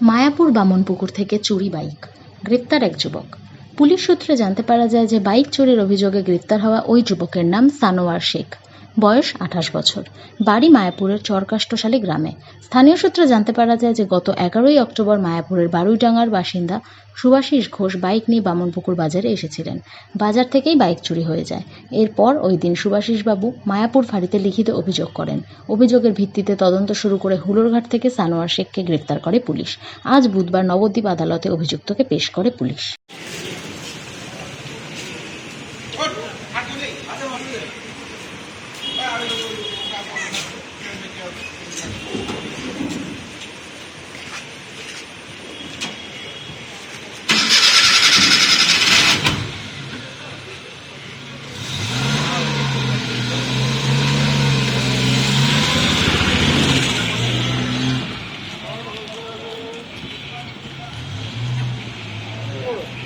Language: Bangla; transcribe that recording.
মায়াপুর বামনপুকুর থেকে চুরি বাইক। গ্রেপ্তার এক যুবক। পুলিশ সূত্রে জানতে পারা যায় যে বাইক চুরির অভিযোগে গ্রেপ্তার হওয়া ওই যুবকের নাম সানোয়ার শেখ। বয়স আঠাশ বছর। বাড়ি মায়াপুরের চরকাষ্টশালী গ্রামে। স্থানীয় সূত্রে জানতে পারা যায় যে, গত এগারোই অক্টোবর মায়াপুরের বারুইডাঙ্গার বাসিন্দা সুভাষিস ঘোষ বাইক নিয়ে বামনপুকুর বাজারে এসেছিলেন। বাজার থেকেই বাইক চুরি হয়ে যায়। এরপর ওই দিন সুভাষিসবাবু মায়াপুর ফাঁড়িতে লিখিত অভিযোগ করেন। অভিযোগের ভিত্তিতে তদন্ত শুরু করে হুলোরঘাট থেকে সানোয়ার শেখকে গ্রেপ্তার করে পুলিশ। আজ বুধবার নবদ্বীপ আদালতে অভিযুক্তকে পেশ করে পুলিশ। করো